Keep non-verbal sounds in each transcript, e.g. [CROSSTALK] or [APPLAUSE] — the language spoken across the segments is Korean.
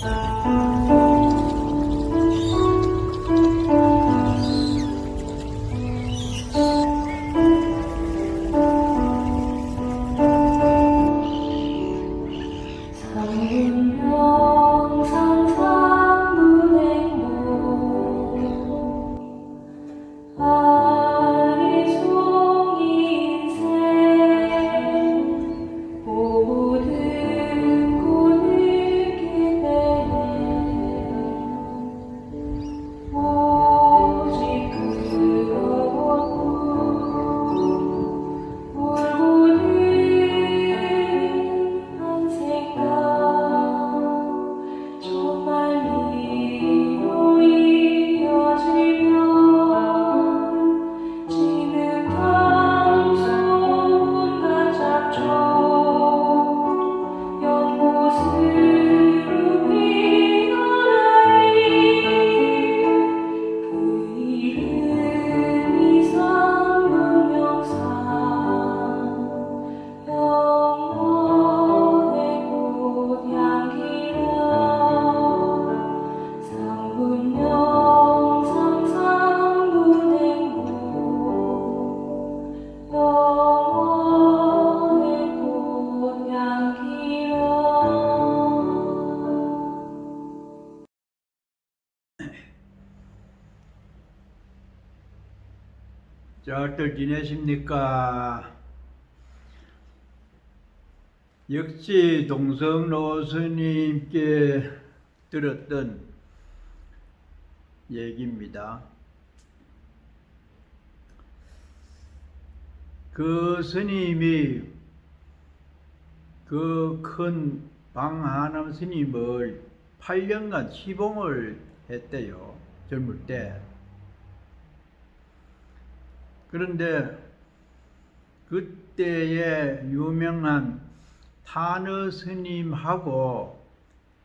상 잘들 지내십니까? 역시 동성로 스님께 들었던 얘기입니다. 그 스님이 그 큰 방하남 스님을 8년간 시봉을 했대요. 젊을 때. 그런데 그때의 유명한 타느 스님하고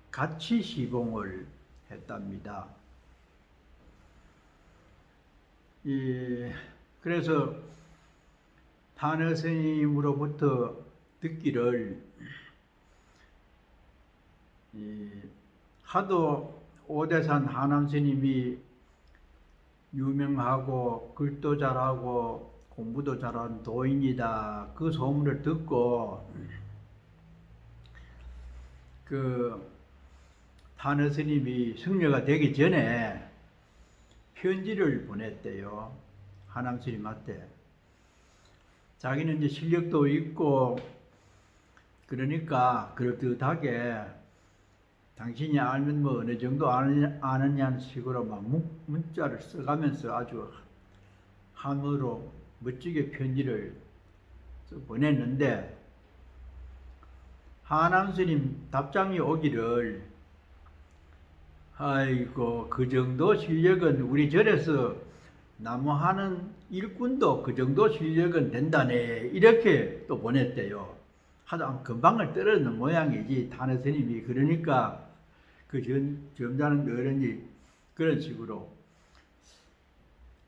같이 시봉을 했답니다. 이, 그래서 타느 스님으로부터 듣기를 이, 하도 오대산 하남 스님이 유명하고 글도 잘하고 공부도 잘하는 도인이다. 그 소문을 듣고 그 타느 스님이 승려가 되기 전에 편지를 보냈대요. 하남 스님한테. 자기는 이제 실력도 있고 그러니까 그럴듯하게 당신이 알면 뭐 어느 정도 아느냐, 아느냐는 식으로 막 문, 문자를 써가면서 아주 함으로 멋지게 편지를 써 보냈는데 하남 스님 답장이 오기를 아이고 그 정도 실력은 우리 절에서 나무하는 일꾼도 그 정도 실력은 된다네 이렇게 또 보냈대요. 하도 금방을 떨어는 모양이지 타느 스님이 그러니까 그 전, 점자는 어른이 그런 식으로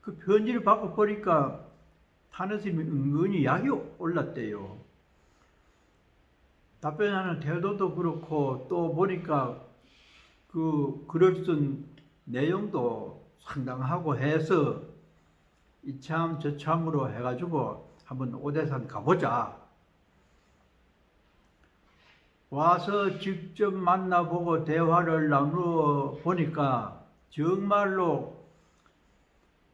그 편지를 받고 보니까 타느 스님이 은근히 약이 올랐대요. 답변하는 태도도 그렇고 또 보니까 그 글을 쓴 내용도 상당하고 해서 이참 저참으로 해가지고 한번 오대산 가보자. 와서 직접 만나보고 대화를 나누어 보니까 정말로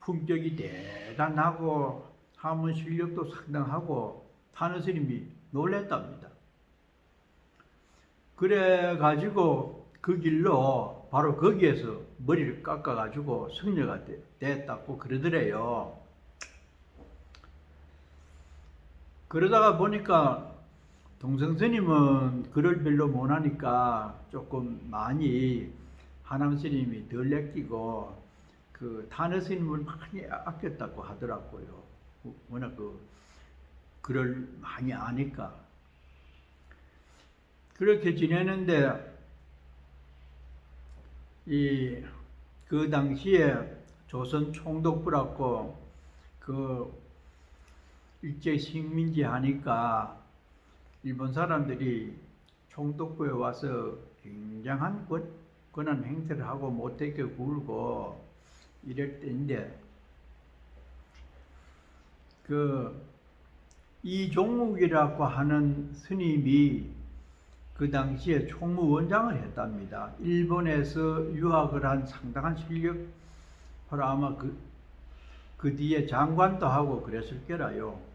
품격이 대단하고 하문 실력도 상당하고 타는 스님이 놀랬답니다. 그래 가지고 그 길로 바로 거기에서 머리를 깎아 가지고 승려가 되- 됐다고 그러더래요. 그러다가 보니까 동성 스님은 글을 별로 못하니까 조금 많이 하남 스님이 덜 맡기고 그 타느 스님을 많이 아꼈다고 하더라고요. 워낙 그 글을 많이 아니까. 그렇게 지내는데 이 그 당시에 조선 총독부라고 그 일제 식민지 하니까 일본 사람들이 총독부에 와서 굉장한 권, 권한 행태를 하고 못되게 굴고 이럴 때인데 그 이종욱이라고 하는 스님이 그 당시에 총무원장을 했답니다. 일본에서 유학을 한 상당한 실력, 바로 아마 그, 그 뒤에 장관도 하고 그랬을 거라요.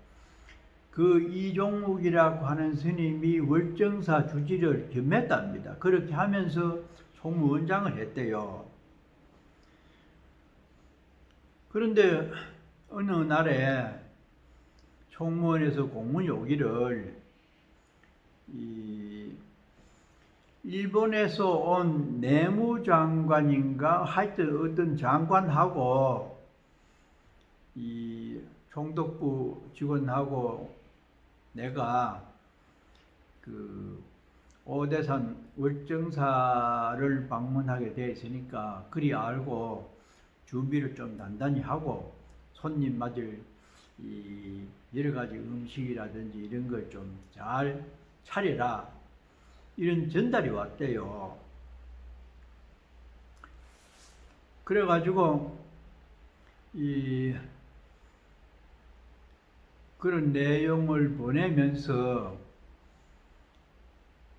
그 이종욱이라고 하는 스님이 월정사 주지를 겸했답니다. 그렇게 하면서 총무원장을 했대요. 그런데 어느 날에 총무원에서 공문이 오기를 이 일본에서 온 내무장관인가 하여튼 어떤 장관하고 이 총독부 직원하고 내가 그 오대산 월정사를 방문하게 돼 있으니까 그리 알고 준비를 좀 단단히 하고 손님 맞을 이 여러 가지 음식이라든지 이런 걸 좀 잘 차려라 이런 전달이 왔대요. 그래가지고 이 그런 내용을 보내면서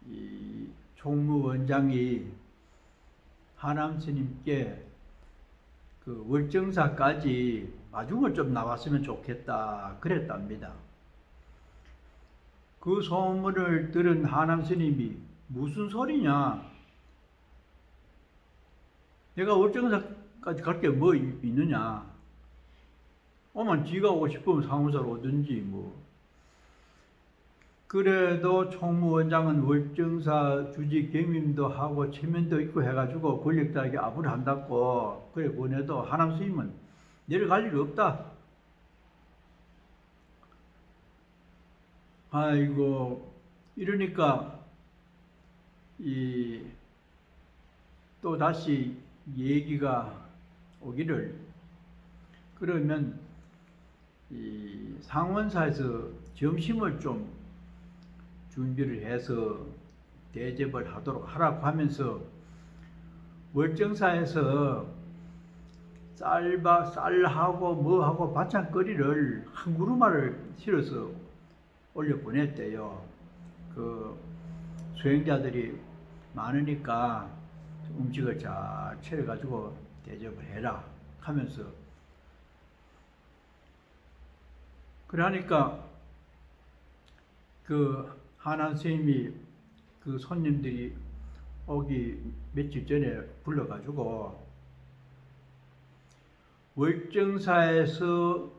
이 총무원장이 하남 스님께 그 월정사까지 마중을 좀 나왔으면 좋겠다 그랬답니다. 그 소문을 들은 하남 스님이 무슨 소리냐? 내가 월정사까지 갈 게 뭐 있느냐? 오만 지가 오고 싶으면 사무소로 오든지 뭐. 그래도 총무원장은 월정사 주지 겸임도 하고 체면도 있고 해가지고 권력자에게 아부를 한다고 그래 보내도 하남 스님은 내려갈 일이 없다. 아이고 이러니까 이 또 다시 얘기가 오기를 그러면 이 상원사에서 점심을 좀 준비를 해서 대접을 하도록 하라고 하면서 월정사에서 쌀바 쌀하고 뭐하고 반찬거리를 한 그루마를 실어서 올려 보냈대요. 그 수행자들이 많으니까 음식을 잘 차려가지고 대접을 해라 하면서 그러니까 그 하나 스님이 그 손님들이 오기 며칠 전에 불러가지고 월정사에서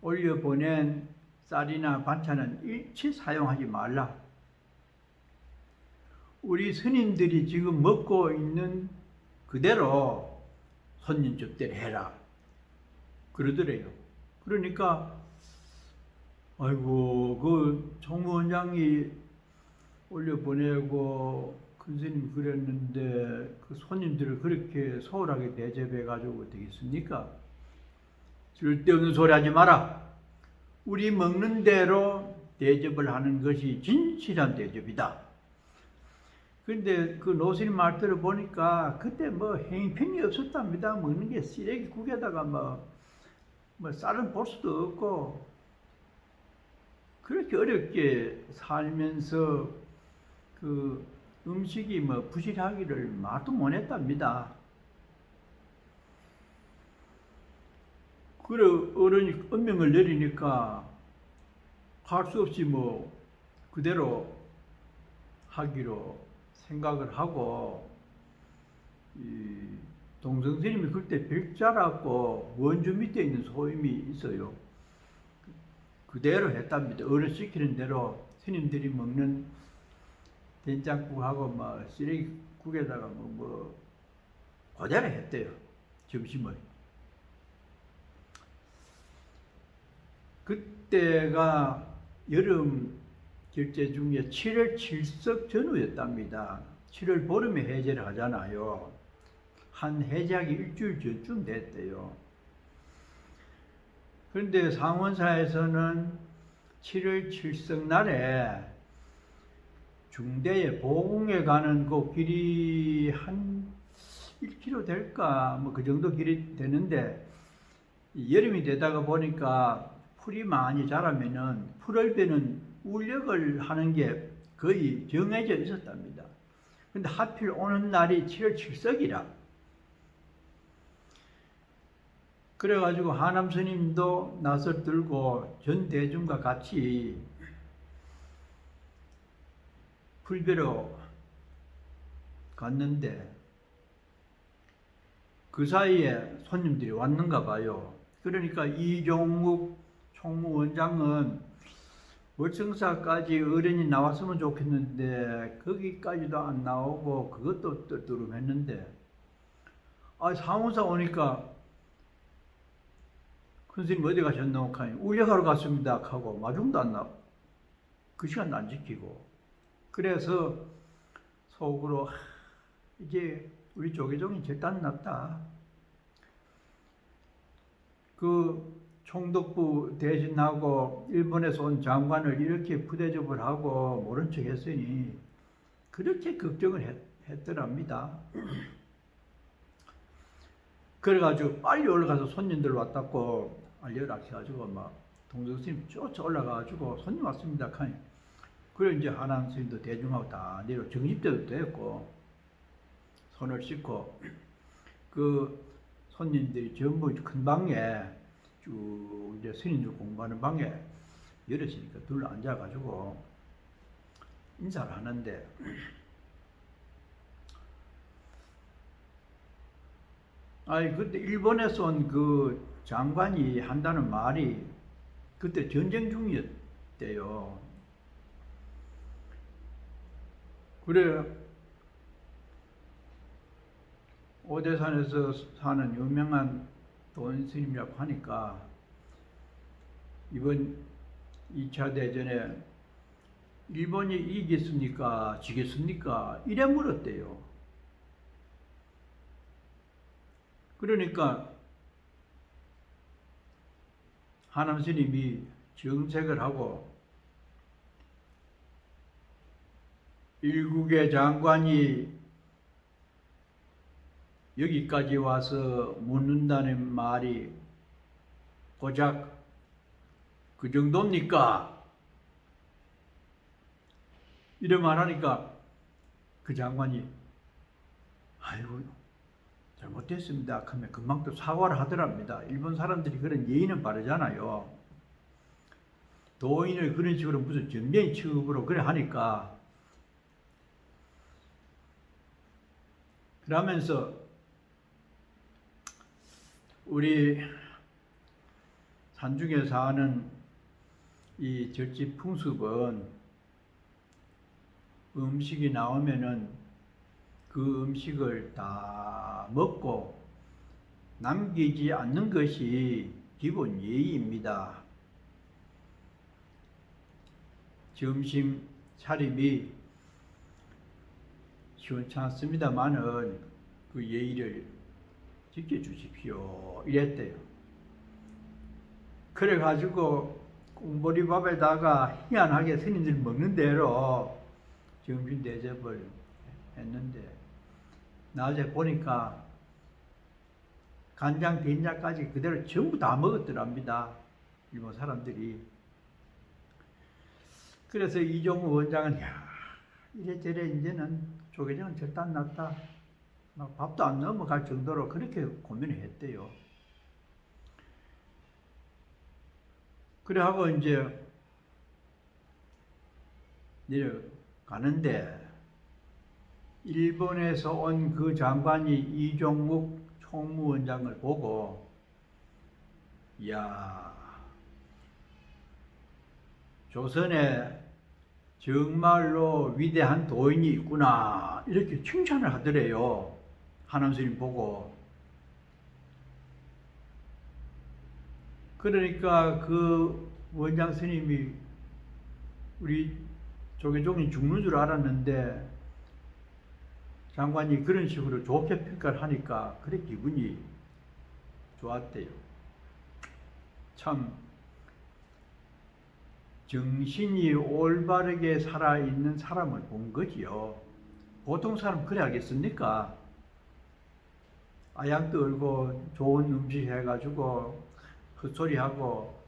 올려보낸 쌀이나 반찬은 일체 사용하지 말라. 우리 스님들이 지금 먹고 있는 그대로 손님 접대를 해라. 그러더래요. 그러니까 아이고 그 총무원장이 올려보내고 큰 스님 그랬는데 그 손님들을 그렇게 소홀하게 대접해 가지고 되겠습니까? 쓸데없는 소리 하지 마라. 우리 먹는 대로 대접을 하는 것이 진실한 대접이다. 근데 그 노스님 말 들어보니까 그때 뭐 행편이 없었답니다. 먹는 게 쓰레기 국에다가 뭐, 뭐 쌀은 볼 수도 없고 그렇게 어렵게 살면서 그 음식이 뭐 부실하기를 말도 못했답니다. 그래 어른이 은명을 내리니까 할 수 없이 뭐 그대로 하기로 생각을 하고 이 동성스님이 그때 별자라고 원주 밑에 있는 소임이 있어요. 그대로 했답니다. 어른 시키는 대로 스님들이 먹는 된장국하고 뭐 쓰레기국에다가 뭐, 뭐 그대로 했대요. 점심을. 그때가 여름 결제 중에 7월 7석 전후였답니다. 7월 보름에 해제를 하잖아요. 한 해제하기 일주일 전쯤 됐대요. 그런데 상원사에서는 7월 7석 날에 중대에 보궁에 가는 그 길이 한 1km 될까 뭐 그 정도 길이 되는데 이 여름이 되다가 보니까 풀이 많이 자라면은 풀을 베는 울력을 하는 게 거의 정해져 있었답니다. 근데 하필 오는 날이 7월 7석이라 그래가지고 하남 스님도 낯을 들고 전 대중과 같이 풀베러 갔는데 그 사이에 손님들이 왔는가 봐요. 그러니까 이종국 총무원장은 월성사까지 어른이 나왔으면 좋겠는데 거기까지도 안 나오고 그것도 뜨뜨름했는데 아 사무사 오니까 큰 스님 어디 가셨노? 하니 울려가러 갔습니다 하고 마중도 안 나고 그 시간도 안 지키고 그래서 속으로 하, 이제 우리 조계종이 절단 났다. 그 총독부 대신하고 일본에서 온 장관을 이렇게 부대접을 하고 모른 척 했으니 그렇게 걱정을 했, 했더랍니다. 그래가지고 빨리 올라가서 손님들 왔다고 알려라 해가지고 막 동정스님 쫓아 올라가가지고 손님 왔습니다. 하니 그래 이제 하남 스님도 대중하고 다 내려 정집대도 됐고 손을 씻고 [CLEARS THROAT] 그 손님들이 전부 큰 방에 쭉 이제 스님들 공부하는 방에 열었으니까 둘러 앉아가지고 인사를 하는데 [CLEARS THROAT] 아니 그때 일본에서 온그 장관이 한다는 말이 그때 전쟁 중이었대요. 그래 오대산에서 사는 유명한 돈 스님이라고 하니까 이번 2차 대전에 일본이 이기겠습니까? 지겠습니까? 이래 물었대요. 그러니까 하남 스님이 정색을 하고 일국의 장관이 여기까지 와서 묻는다는 말이 고작 그 정도입니까? 이래 말하니까 그 장관이 아이고 잘못됐습니다. 하면 금방 또 사과를 하더랍니다. 일본 사람들이 그런 예의는 바르잖아요. 도인을 그런 식으로 무슨 전면 취급으로 그래 하니까 그러면서 우리 산중에 사는 이 절집 풍습은 음식이 나오면은 그 음식을 다 먹고 남기지 않는 것이 기본 예의입니다. 점심 차림이 시원찮습니다만은 그 예의를 지켜주십시오. 이랬대요. 그래가지고 꽁보리밥에다가 희한하게 스님들 먹는 대로 점심 대접을 했는데 낮에 보니까 간장, 된장까지 그대로 전부 다 먹었더랍니다. 일본 사람들이. 그래서 이종우 원장은 야 이래저래 이제는 조계종은 절단 났다. 막 밥도 안 넘어갈 정도로 그렇게 고민을 했대요. 그래 하고 이제 내려가는데 일본에서 온 그 장관이 이종국 총무원장을 보고 이야 조선에 정말로 위대한 도인이 있구나 이렇게 칭찬을 하더래요. 하남 스님 보고. 그러니까 그 원장 스님이 우리 조계종이 죽는 줄 알았는데 장관이 그런 식으로 좋게 평가를 하니까 그래 기분이 좋았대요. 참 정신이 올바르게 살아있는 사람을 본 거지요. 보통 사람 그래 하겠습니까? 아양 떨고 좋은 음식 해가지고 헛소리하고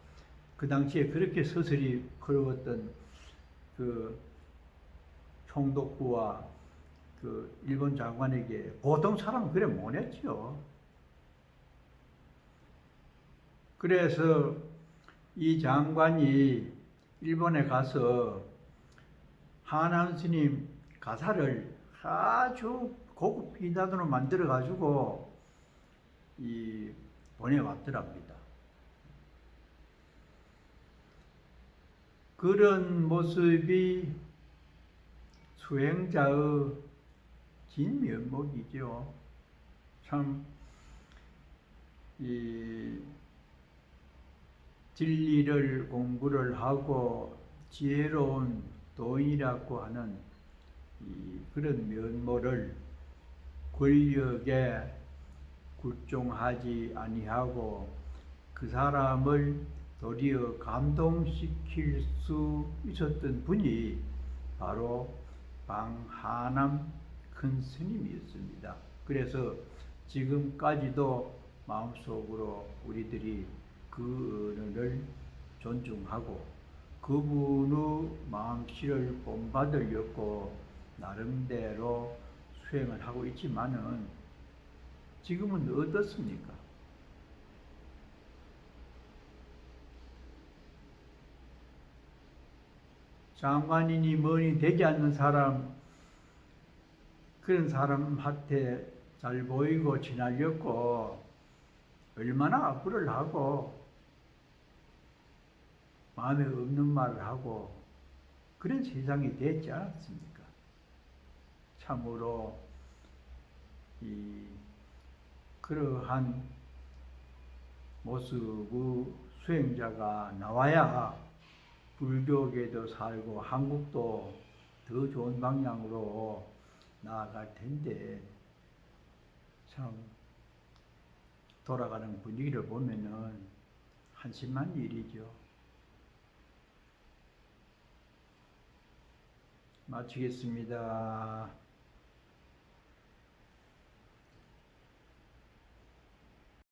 그 당시에 그렇게 서슬이 걸었던 그 총독부와 그 일본 장관에게 보통 사람은 그래 못 했지요. 그래서 이 장관이 일본에 가서 하남 스님 가사를 아주 고급 비단으로 만들어 가지고 이 보내왔더랍니다. 그런 모습이 수행자의 진 면목이죠. 참, 이, 진리를 공부를 하고 지혜로운 도인이라고 하는 이 그런 면모를 권력에 굴종하지 아니하고 그 사람을 도리어 감동시킬 수 있었던 분이 바로 방하남 큰 스님이었습니다. 그래서 지금까지도 마음속으로 우리들이 그 어른을 존중하고 그분의 마음씨를 본받으려고 나름대로 수행을 하고 있지만은 지금은 어떻습니까? 장관이니 뭐니 되지 않는 사람 그런 사람한테 잘 보이고 지나렸고 얼마나 악플을 하고 마음에 없는 말을 하고 그런 세상이 됐지 않았습니까? 참으로 이 그러한 모습의 수행자가 나와야 불교계도 살고 한국도 더 좋은 방향으로 나아갈 텐데 참 돌아가는 분위기를 보면은 한심한 일이죠. 마치겠습니다.